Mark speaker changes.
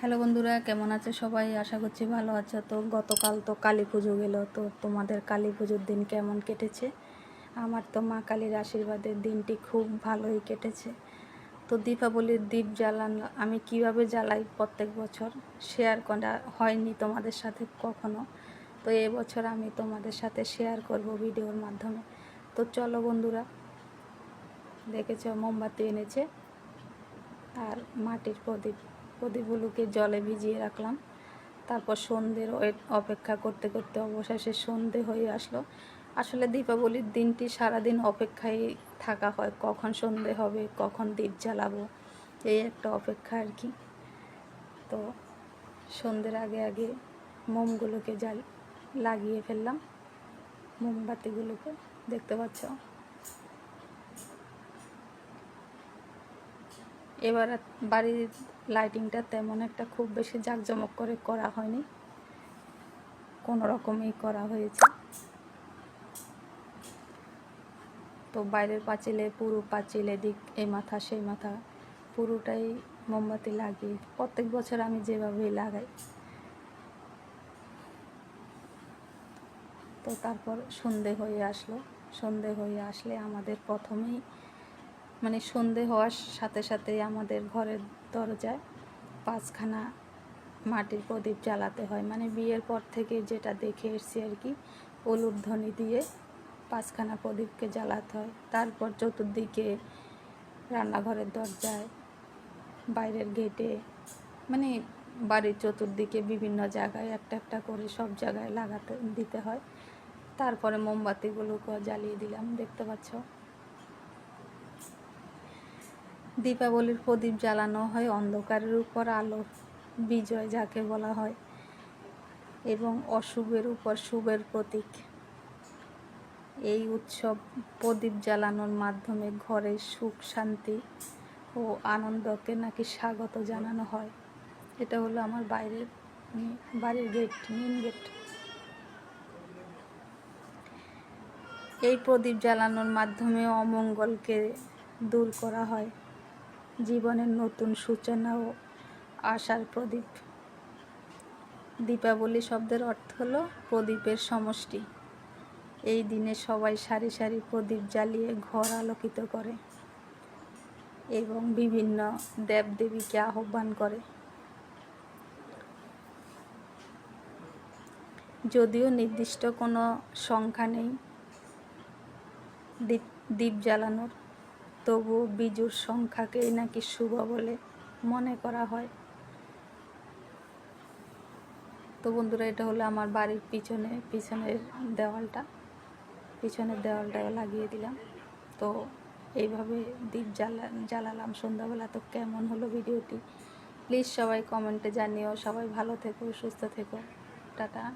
Speaker 1: Hello বন্ধুরা, কেমন আছে সবাই? আশা করছি ভালো আছো। তো গতকাল তো কালী পুজো গেল, তো তোমাদের কালী পুজোর দিন কেমন কেটেছে? আমার তো মা কালীর আশীর্বাদের দিনটি খুব ভালোই কেটেছে। তো দীপাবলির দ্বীপ জ্বালান, আমি কীভাবে জ্বালাই প্রত্যেক বছর? শেয়ার করা হয়নি তোমাদের সাথে কখনো। তো এবছর আমি তোমাদের সাথে শেয়ার করব ভিডিওর মাধ্যমে। তো চলো বন্ধুরা, দেখেছ, মোমবাতি এনেছে আর মাটির প্রদীপ। প্রদীপগুলোকে জলে ভিজিয়ে রাখলাম। তারপর সন্ধ্যের ওয়েট অপেক্ষা করতে করতে অবশেষে সন্ধে হয়ে আসলো। আসলে দীপাবলির দিনটি সারাদিন অপেক্ষায় থাকা হয়, কখন সন্ধে হবে, কখন দ্বীপ জ্বালাবো, এই একটা অপেক্ষা আর কি। তো সন্ধ্যের আগে আগে মোমগুলোকে জাল লাগিয়ে ফেললাম, মোমবাতিগুলোকে, দেখতে পাচ্ছ? এবার বাড়ির লাইটিংটা তেমন একটা খুব বেশি জাঁকজমক করে করা হয়নি। কোনো রকমই করা হয়েছে। তো বাইরের পাঁচিলে, পুরো পাঁচিল এদিক এই মাথা, সেই মাথা, পুরোটাই মোমবাতি লাগিয়ে প্রত্যেক বছর আমি যেভাবেই লাগাই। তো তারপর সন্ধে হয়ে আসলো। সন্ধে হয়ে আসলে আমাদের প্রথমেই মানে সন্ধে হওয়ার সাথে সাথে আমাদের ঘরের দরজায় পাঁচখানা মাটির প্রদীপ জ্বালাতে হয়। মানে বিয়ের পর থেকে যেটা দেখে এসছি আর কি উলুধ্বনি দিয়ে পাঁচখানা প্রদীপকে জ্বালাতে হয়। তারপর চতুর্দিকে রান্নাঘরের দরজায়, বাইরের গেটে মানে বাড়ির চতুর্দিকে বিভিন্ন জায়গায় একটা একটা করে সব জায়গায় লাগাতে, দিতে হয়। তারপরে মোমবাতিগুলোকে জ্বালিয়ে দিলাম, দেখতে পাচ্ছ? দীপাবলির প্রদীপ জ্বালানো হয় অন্ধকারের উপর আলো, বিজয় যাকে বলা হয়, এবং অশুভের উপর শুভের প্রতীক। এই উৎসব প্রদীপ জ্বালানোর মাধ্যমে ঘরে সুখ, শান্তি ও আনন্দকে নাকি স্বাগত জানানো হয়। এটা হলো আমার বাইরের বাড়ির গেট মেন গেট এই প্রদীপ জ্বালানোর মাধ্যমে অমঙ্গলকে দূর করা হয়। জীবনের নতুন সূচনা ও আশার প্রদীপ। দীপাবলি শব্দের অর্থ হলো প্রদীপের সমষ্টি। এই দিনে সবাই সারি সারি প্রদীপ জ্বালিয়ে ঘর আলোকিত করে এবং বিভিন্ন দেবদেবীকে আহ্বান করে। যদিও নির্দিষ্ট কোনো সংখ্যা নেই দ্বীপ জ্বালানোর। তবুও বিজুর সংখ্যাকেই নাকি শুভ বলে মনে করা হয়। তো বন্ধুরা, এটা হলো আমার বাড়ির পিছনে, পিছনের দেওয়ালটা। পিছনের দেওয়ালটা লাগিয়ে দিলাম। তো এইভাবে দ্বীপ জ্বালা জ্বালালাম সন্ধ্যাবেলা। তো কেমন হলো ভিডিওটি? প্লিজ সবাই কমেন্টে জানিও। সবাই ভালো থেকো, সুস্থ থেকো। টাটা।